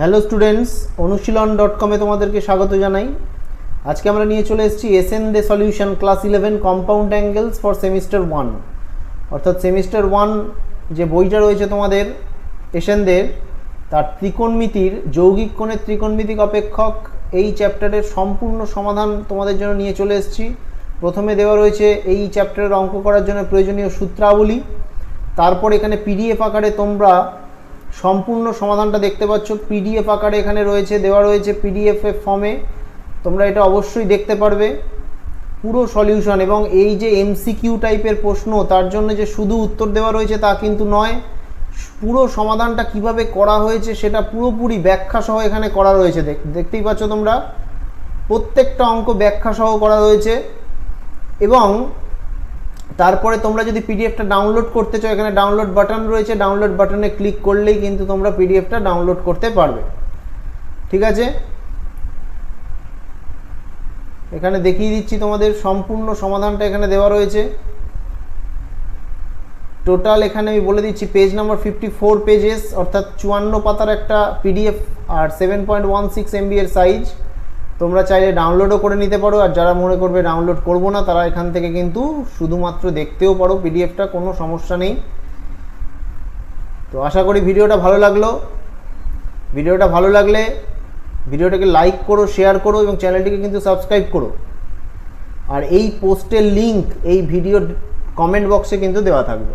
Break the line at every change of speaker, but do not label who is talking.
Hello students অনুশীলন dot কমে তোমাদেরকে স্বাগত জানাই। আজকে আমরা নিয়ে চলে এসেছি S N Dey solution class eleven compound angles for semester one অর্থাৎ সেমিস্টার ওয়ান যে বইটা রয়েছে তোমাদের এসেনদের তার ত্রিকোণমিতির, যৌগিক কোণের ত্রিকোণমিতিক অপেক্ষক, এই চ্যাপ্টারের সম্পূর্ণ সমাধান তোমাদের জন্য নিয়ে চলে এসেছি। প্রথমে দেওয়া রয়েছে এই চ্যাপ্টারের অঙ্ক করার জন্য প্রয়োজনীয় সূত্রাবলী। তারপর এখানে পিডিএফ আকারে তোমরা সম্পূর্ণ সমাধানটা দেখতে পাচ্ছ। পিডিএফ আকারে এখানে রয়েছে, দেওয়া রয়েছে পিডিএফ ফর্মে তোমরা এটা অবশ্যই দেখতে পারবে। পুরো সলিউশন এবং এই যে এমসিকিউ টাইপের প্রশ্ন, তার জন্য যে শুধু উত্তর দেওয়া রয়েছে তা কিন্তু নয়, পুরো সমাধানটা কীভাবে করা হয়েছে সেটা পুরোপুরি ব্যাখ্যা সহ এখানে করা রয়েছে। দেখ- দেখতেই পাচ্ছ তোমরা। প্রত্যেকটা অঙ্ক ব্যাখ্যা সহ করা রয়েছে এবং তারপরে তোমরা যদি পিডিএফটা ডাউনলোড করতে চাও, এখানে ডাউনলোড বাটন রয়েছে। ডাউনলোড বাটনে ক্লিক করলেই কিন্তু তোমরা পিডিএফটা ডাউনলোড করতে পারবে। ঠিক আছে? এখানে দেখিয়ে দিচ্ছি তোমাদের সম্পূর্ণ সমাধানটা এখানে দেওয়া রয়েছে। টোটাল এখানে আমি বলে দিচ্ছি page number fifty four pages অর্থাৎ চুয়ান্ন পাতার একটা পিডিএফ আর seven point one six MB এর সাইজ তোমরা চাইলে ডাউনলোডও করে নিতে পারো, আর যারা মনে করবে ডাউনলোড করব না, তারা এখান থেকে কিন্তু শুধুমাত্র দেখতেও পারো পিডিএফটা কোনো সমস্যা নেই। তো আশা করি ভিডিওটা ভালো লাগল। ভিডিওটা ভালো লাগলে ভিডিওটাকে লাইক করো শেয়ার করো, এবং চ্যানেলটিকে কিন্তু সাবস্ক্রাইব করো। আর এই পোস্টের লিংক এই ভিডিও কমেন্ট বক্সে কিন্তু দেওয়া থাকবে।